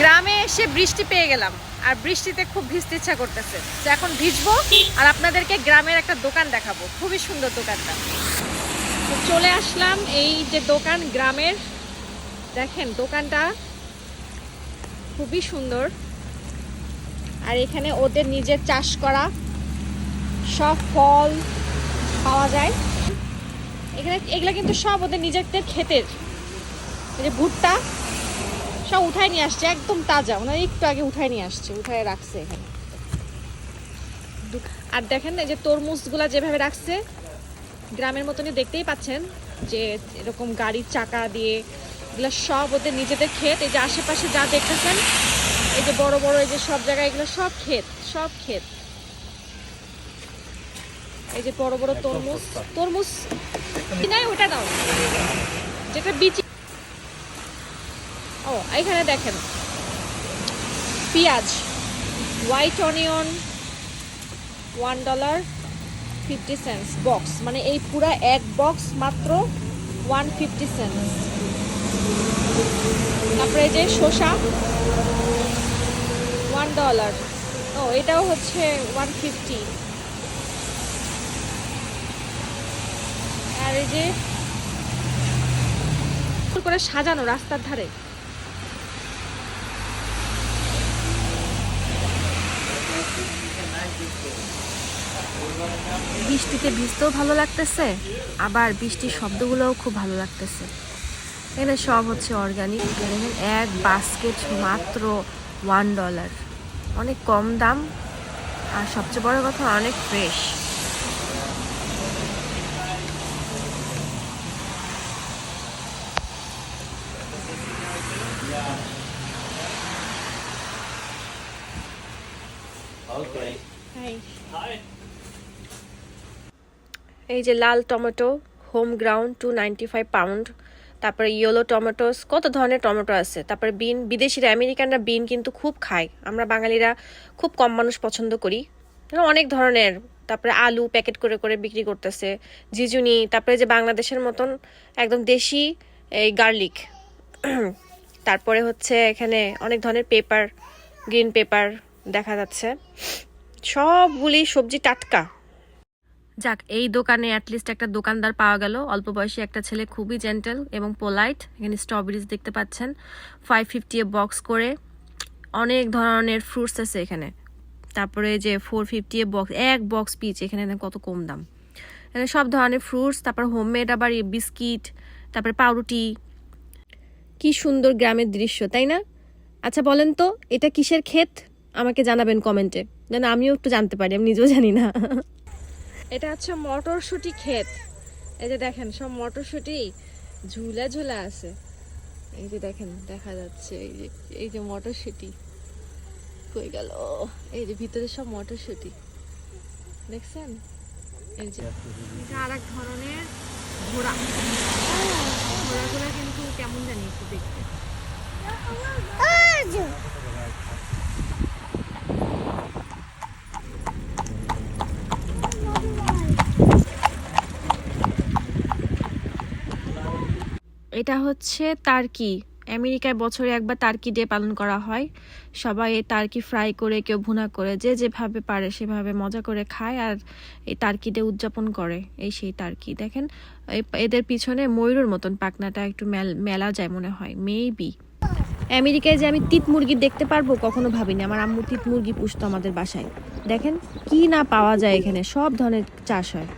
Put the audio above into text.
গ্রামে এসে বৃষ্টি পেয়ে গেলাম, আর বৃষ্টিতে খুব ভিজতে ইচ্ছা করতেছে। তো এখন ভিজবো, আর আপনাদেরকে গ্রামের একটা দোকান দেখাবো। খুবই সুন্দর দোকানটা। চলে আসলাম এই যে দোকান গ্রামের। দেখেন, দোকানটা খুবই সুন্দর। আর এখানে ওদের নিজের চাষ করা সব ফল পাওয়া যায়। এখানে, এগুলো কিন্তু সব ওদের নিজেদের ক্ষেতের। এই যে ভুট্টা সব উঠায় নিয়ে আসছে একদম তাজা। ওনারা একটু আগে উঠায় নিয়ে আসছে উঠায় রাখছে এখানে। আর দেখেন এই যে তরমুজগুলা যেভাবে রাখছে গ্রামের মতনই দেখতেই পাচ্ছেন যে এরকম গাড়ির চাকা দিয়ে এগুলো সব ওদের নিজেদের ক্ষেত। এই যে আশেপাশে যা দেখতেছেন এই যে বড় বড় এই যে সব জায়গায় এগুলো সব ক্ষেত সব ক্ষেত। এই যে বড় বড় তরমুজ তরমুজ। নাই ওটা দাও। যেটা বিচি ও এখানে দেখেন। পেঁয়াজ white onion one dollar fifty cents box মানে এই পুরা এক বক্স মাত্র ওয়ান ফিফটি সেন্টস তারপরে যে শসা ওয়ান ডলার ও, এটাও হচ্ছে ওয়ান ফিফটি আর এই যে করে সাজানো রাস্তার ধারে। বৃষ্টিতে ভিজতেও ভালো লাগতেছে আবার বৃষ্টির শব্দগুলোও খুব ভালো লাগতেছে। এখানে সব হচ্ছে অর্গানিক দেখেন এক বাস্কেট মাত্র ওয়ান ডলার অনেক কম দাম আর সবচেয়ে বড় কথা অনেক ফ্রেশ Okay. এই যে লাল tomato home ground two ninety five pound তারপরে ইয়েলো টমেটোস কত ধরনের টমেটো আছে? তারপরে বিন বিদেশিরা, আমেরিকানরা বিন কিন্তু খুব খায়। আমরা বাঙালিরা খুব কম মানুষ পছন্দ করি। অনেক ধরনের। তারপরে আলু প্যাকেট করে করে বিক্রি করতেছে। জিজুনি, তারপরে যে বাংলাদেশের মতন একদম দেশি এই গার্লিক তারপরে হচ্ছে এখানে অনেক ধরনের পেপার গ্রিন পেপার দেখা যাচ্ছে। সবগুলি সবজি টাটকা। যাক, এই দোকানে অ্যাটলিস্ট একটা দোকানদার পাওয়া গেল। অল্প বয়সী একটা ছেলে, খুবই জেন্টেল এবং পোলাইট এখানে স্ট্রবেরিজ দেখতে পাচ্ছেন। ফাইভ ফিফটি এ বক্স করে অনেক ধরনের ফ্রুটস আছে এখানে। তারপরে যে ফোর ফিফটি এ বক্স এক বক্স পিচ এখানে কত কম দাম। এখানে সব ধরনের ফ্রুটস তারপর হোমমেড আবার বিস্কিট তারপরে পাউরুটি। কি সুন্দর গ্রামের দৃশ্য, তাই না? আচ্ছা বলেন তো, এটা কিসের ক্ষেত? আমাকে জানাবেন কমেন্টে যেন আমিও একটু জানতে পারি, আমি নিজেও জানি না। এটা হচ্ছে মটরশুঁটি ক্ষেত। এই যে দেখেন, সব মটরশুঁটি ঝুলা ঝুলা আছে। এই যে দেখেন, দেখা যাচ্ছে এই যে এই যে মটরশুঁটি। কই গেল? এই যে ভিতরে সব মটরশুঁটি। দেখছেন? এই যে, এটা আর এক ধরনের ঘোড়া ঘোড়াগুলো কিন্তু কেমন জানি একটু দেখতে এটা হচ্ছে টার্কি। আমেরিকায় বছরে একবার টার্কি ডে পালন করা হয়। সবাই এই টার্কি ফ্রাই করে, কেউ ভুনা করে, যে যেভাবে পারে সেভাবে মজা করে খায় আর এই টার্কি ডে উদযাপন করে, এই সেই টার্কি। দেখেন এদের পিছনে ময়ূরের মতন পাখনাটা একটু মেলা যায় মনে হয়, মেবি। আমেরিকায় যে আমি তিত মুরগি দেখতে পারব কখনো ভাবিনি, আমার আম্মু তিত মুরগি পুষতো আমাদের বাসায়। দেখেন, কি না পাওয়া যায় এখানে, সব ধরনের চাষ হয়।